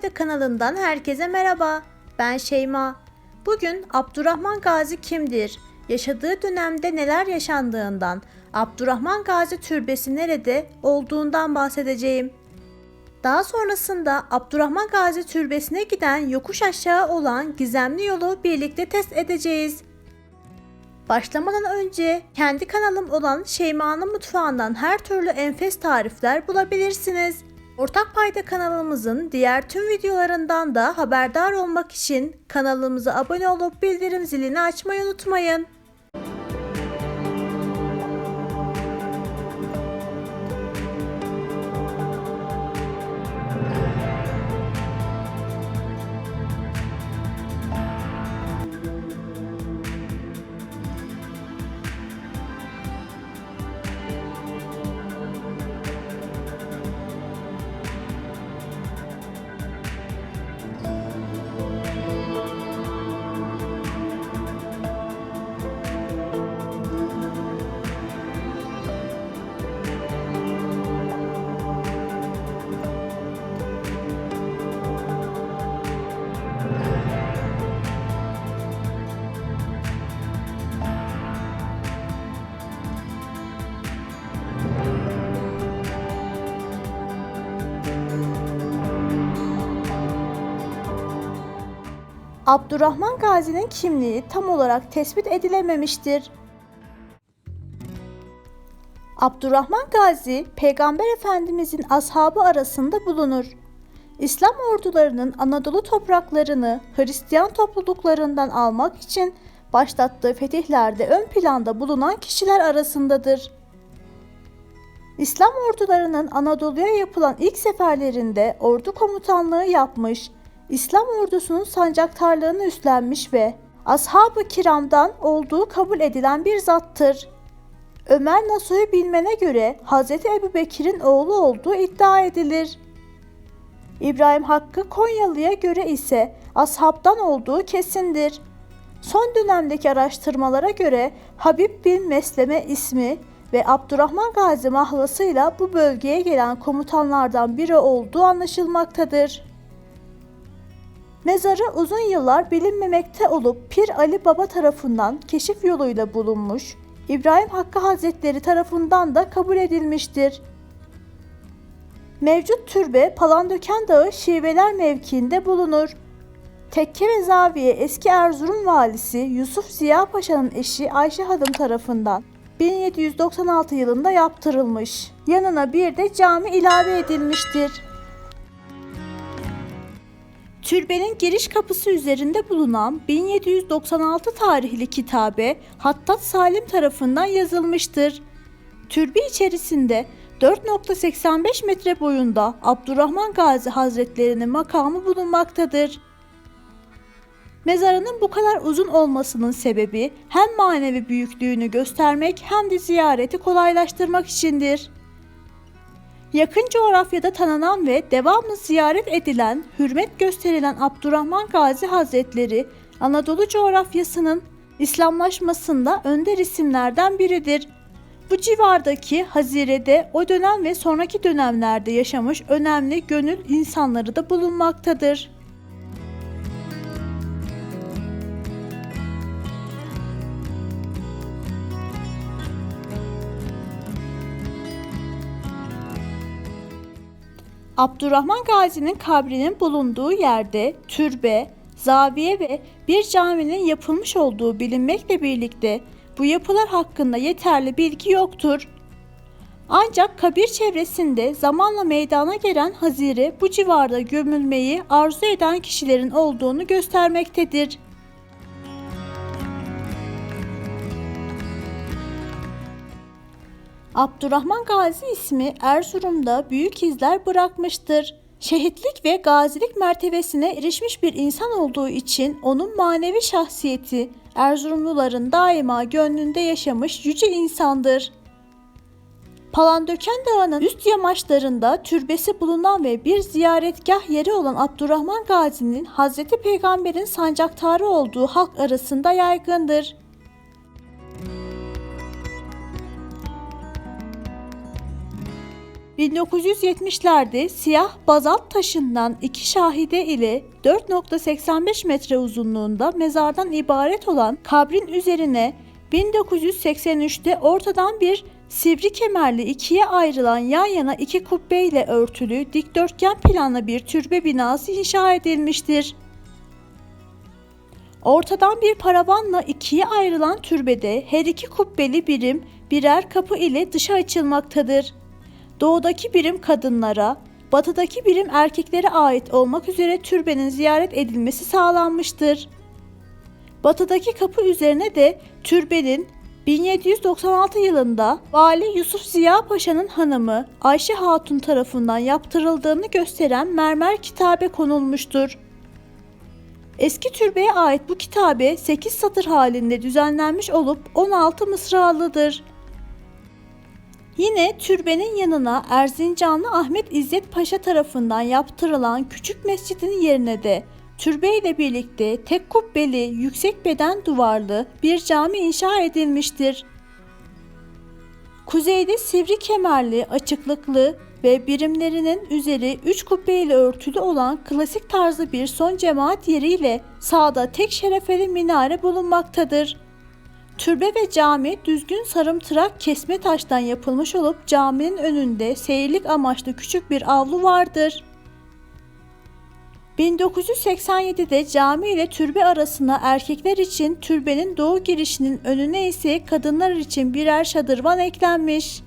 Payda kanalından herkese merhaba. Ben Şeyma. Bugün Abdurrahman Gazi kimdir? Yaşadığı dönemde neler yaşandığından, Abdurrahman Gazi Türbesi nerede olduğundan bahsedeceğim. Daha sonrasında Abdurrahman Gazi Türbesi'ne giden yokuş aşağı olan gizemli yolu birlikte test edeceğiz. Başlamadan önce kendi kanalım olan Şeyma'nın mutfağından her türlü enfes tarifler bulabilirsiniz. Ortak Payda kanalımızın diğer tüm videolarından da haberdar olmak için kanalımıza abone olup bildirim zilini açmayı unutmayın. Abdurrahman Gazi'nin kimliği tam olarak tespit edilememiştir. Abdurrahman Gazi, Peygamber Efendimizin ashabı arasında bulunur. İslam ordularının Anadolu topraklarını Hristiyan topluluklarından almak için başlattığı fetihlerde ön planda bulunan kişiler arasındadır. İslam ordularının Anadolu'ya yapılan ilk seferlerinde ordu komutanlığı yapmış, İslam ordusunun sancaktarlığını üstlenmiş ve ashab-ı kiramdan olduğu kabul edilen bir zattır. Ömer Nasuh'u bilmene göre Hz. Ebu Bekir'in oğlu olduğu iddia edilir. İbrahim Hakkı Konyalı'ya göre ise ashabdan olduğu kesindir. Son dönemdeki araştırmalara göre Habib bin Mesleme ismi ve Abdurrahman Gazi mahlasıyla bu bölgeye gelen komutanlardan biri olduğu anlaşılmaktadır. Mezarı uzun yıllar bilinmemekte olup Pir Ali Baba tarafından keşif yoluyla bulunmuş, İbrahim Hakkı Hazretleri tarafından da kabul edilmiştir. Mevcut türbe Palandöken Dağı Şiveler mevkiinde bulunur. Tekke ve Zaviye eski Erzurum valisi Yusuf Ziya Paşa'nın eşi Ayşe Hanım tarafından 1796 yılında yaptırılmış. Yanına bir de cami ilave edilmiştir. Türbenin giriş kapısı üzerinde bulunan 1796 tarihli kitabe Hattat Salim tarafından yazılmıştır. Türbe içerisinde 4.85 metre boyunda Abdurrahman Gazi Hazretlerinin makamı bulunmaktadır. Mezarının bu kadar uzun olmasının sebebi hem manevi büyüklüğünü göstermek hem de ziyareti kolaylaştırmak içindir. Yakın coğrafyada tanınan ve devamlı ziyaret edilen, hürmet gösterilen Abdurrahman Gazi Hazretleri, Anadolu coğrafyasının İslamlaşmasında önder isimlerden biridir. Bu civardaki Hazire'de o dönem ve sonraki dönemlerde yaşamış önemli gönül insanları da bulunmaktadır. Abdurrahman Gazi'nin kabrinin bulunduğu yerde türbe, zaviye ve bir caminin yapılmış olduğu bilinmekle birlikte bu yapılar hakkında yeterli bilgi yoktur. Ancak kabir çevresinde zamanla meydana gelen hazire bu civarda gömülmeyi arzu eden kişilerin olduğunu göstermektedir. Abdurrahman Gazi ismi Erzurum'da büyük izler bırakmıştır. Şehitlik ve gazilik mertebesine erişmiş bir insan olduğu için onun manevi şahsiyeti Erzurumluların daima gönlünde yaşamış yüce insandır. Palandöken Dağı'nın üst yamaçlarında türbesi bulunan ve bir ziyaretgah yeri olan Abdurrahman Gazi'nin Hazreti Peygamber'in sancaktarı olduğu halk arasında yaygındır. 1970'lerde siyah bazalt taşından iki şahide ile 4.85 metre uzunluğunda mezardan ibaret olan kabrin üzerine 1983'te ortadan bir sivri kemerli ikiye ayrılan yan yana iki kubbe ile örtülü dikdörtgen planlı bir türbe binası inşa edilmiştir. Ortadan bir paravanla ikiye ayrılan türbede her iki kubbeli birim birer kapı ile dışa açılmaktadır. Doğudaki birim kadınlara, batıdaki birim erkeklere ait olmak üzere türbenin ziyaret edilmesi sağlanmıştır. Batıdaki kapı üzerine de türbenin 1796 yılında Vali Yusuf Ziya Paşa'nın hanımı Ayşe Hatun tarafından yaptırıldığını gösteren mermer kitabe konulmuştur. Eski türbeye ait bu kitabe 8 satır halinde düzenlenmiş olup 16 mısralıdır. Yine türbenin yanına Erzincanlı Ahmet İzzet Paşa tarafından yaptırılan küçük mescidin yerine de türbe ile birlikte tek kubbeli, yüksek beden duvarlı bir cami inşa edilmiştir. Kuzeyde sivri kemerli, açıklıklı ve birimlerinin üzeri üç kubbe ile örtülü olan klasik tarzı bir son cemaat yeriyle sağda tek şerefeli minare bulunmaktadır. Türbe ve cami düzgün sarımtırak kesme taştan yapılmış olup caminin önünde seyirlik amaçlı küçük bir avlu vardır. 1987'de cami ile türbe arasına erkekler için türbenin doğu girişinin önüne ise kadınlar için birer şadırvan eklenmiş.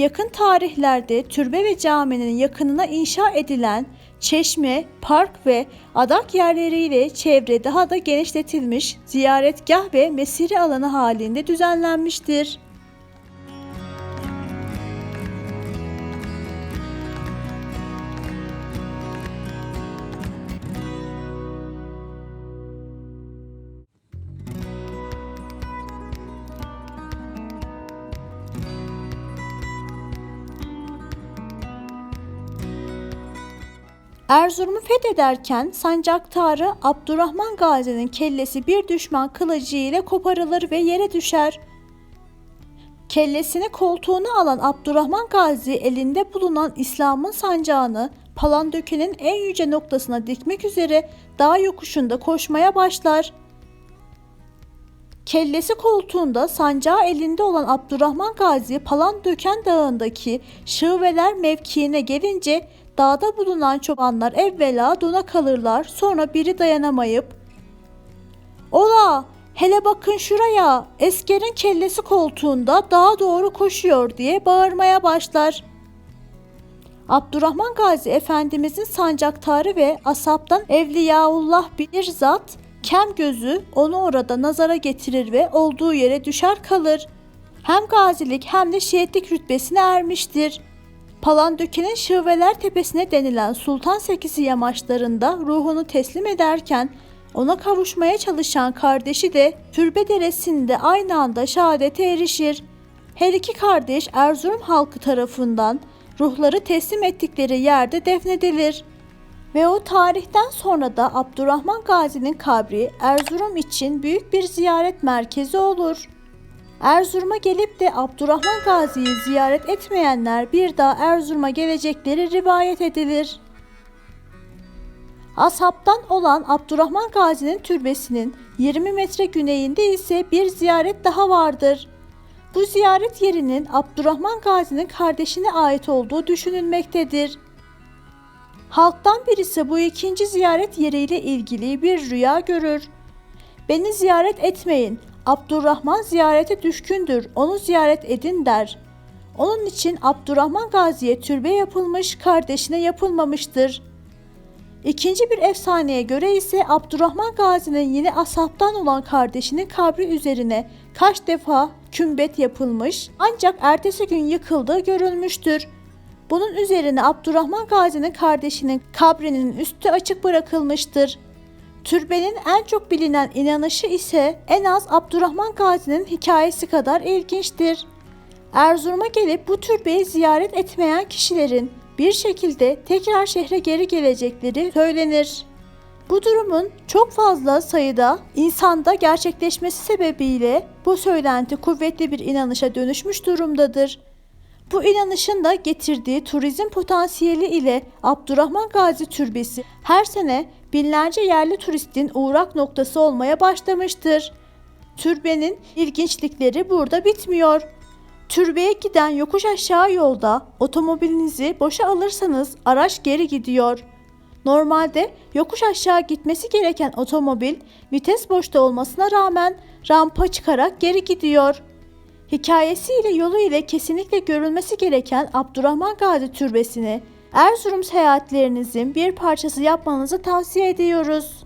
Yakın tarihlerde türbe ve caminin yakınına inşa edilen çeşme, park ve adak yerleriyle çevre daha da genişletilmiş, ziyaretgah ve mesire alanı halinde düzenlenmiştir. Erzurum'u fethederken sancaktarı Abdurrahman Gazi'nin kellesi bir düşman kılıcı ile koparılır ve yere düşer. Kellesini koltuğuna alan Abdurrahman Gazi elinde bulunan İslam'ın sancağını Palandöken'in en yüce noktasına dikmek üzere dağ yokuşunda koşmaya başlar. Kellesi koltuğunda sancağı elinde olan Abdurrahman Gazi Palandöken Dağı'ndaki şıveler mevkiine gelince Dağda bulunan çobanlar evvela dona kalırlar sonra biri dayanamayıp ''Ola hele bakın şuraya eskerin kellesi koltuğunda dağa doğru koşuyor'' diye bağırmaya başlar. Abdurrahman Gazi Efendimizin sancaktarı ve asaptan Evliyaullah bilir zat kem gözü onu orada nazara getirir ve olduğu yere düşer kalır. Hem gazilik hem de şehitlik rütbesine ermiştir.'' Palandöken'in Şıveler Tepesi'ne denilen Sultan Sekisi yamaçlarında ruhunu teslim ederken ona kavuşmaya çalışan kardeşi de Türbe Deresi'nde aynı anda şehadete erişir. Her iki kardeş Erzurum halkı tarafından ruhları teslim ettikleri yerde defnedilir. Ve o tarihten sonra da Abdurrahman Gazi'nin kabri Erzurum için büyük bir ziyaret merkezi olur. Erzurum'a gelip de Abdurrahman Gazi'yi ziyaret etmeyenler bir daha Erzurum'a gelecekleri rivayet edilir. Ashabtan olan Abdurrahman Gazi'nin türbesinin 20 metre güneyinde ise bir ziyaret daha vardır. Bu ziyaret yerinin Abdurrahman Gazi'nin kardeşine ait olduğu düşünülmektedir. Halktan birisi bu ikinci ziyaret yeriyle ilgili bir rüya görür. Beni ziyaret etmeyin, Abdurrahman ziyarete düşkündür, onu ziyaret edin der. Onun için Abdurrahman Gazi'ye türbe yapılmış, kardeşine yapılmamıştır. İkinci bir efsaneye göre ise Abdurrahman Gazi'nin yine asaptan olan kardeşinin kabri üzerine kaç defa kümbet yapılmış ancak ertesi gün yıkıldığı görülmüştür. Bunun üzerine Abdurrahman Gazi'nin kardeşinin kabrinin üstü açık bırakılmıştır. Türbenin en çok bilinen inanışı ise en az Abdurrahman Gazi'nin hikayesi kadar ilginçtir. Erzurum'a gelip bu türbeyi ziyaret etmeyen kişilerin bir şekilde tekrar şehre geri gelecekleri söylenir. Bu durumun çok fazla sayıda insanda gerçekleşmesi sebebiyle bu söylenti kuvvetli bir inanışa dönüşmüş durumdadır. Bu inanışın da getirdiği turizm potansiyeli ile Abdurrahman Gazi Türbesi her sene binlerce yerli turistin uğrak noktası olmaya başlamıştır. Türbenin ilginçlikleri burada bitmiyor. Türbeye giden yokuş aşağı yolda otomobilinizi boşa alırsanız araç geri gidiyor. Normalde yokuş aşağı gitmesi gereken otomobil vites boşta olmasına rağmen rampa çıkarak geri gidiyor. Hikayesiyle yolu ile kesinlikle görülmesi gereken Abdurrahman Gazi Türbesi'ni Erzurum seyahatlerinizin bir parçası yapmanızı tavsiye ediyoruz.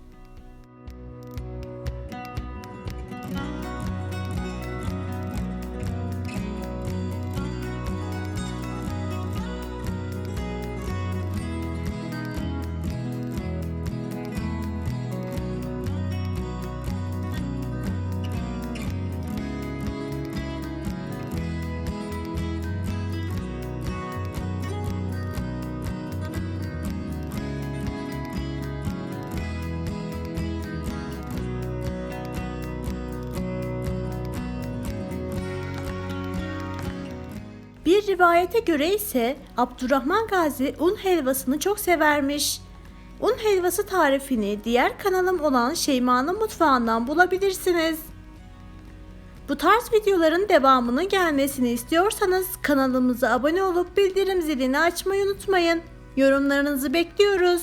Rivayete göre ise Abdurrahman Gazi un helvasını çok severmiş. Un helvası tarifini diğer kanalım olan Şeyma'nın mutfağından bulabilirsiniz. Bu tarz videoların devamının gelmesini istiyorsanız kanalımıza abone olup bildirim zilini açmayı unutmayın. Yorumlarınızı bekliyoruz.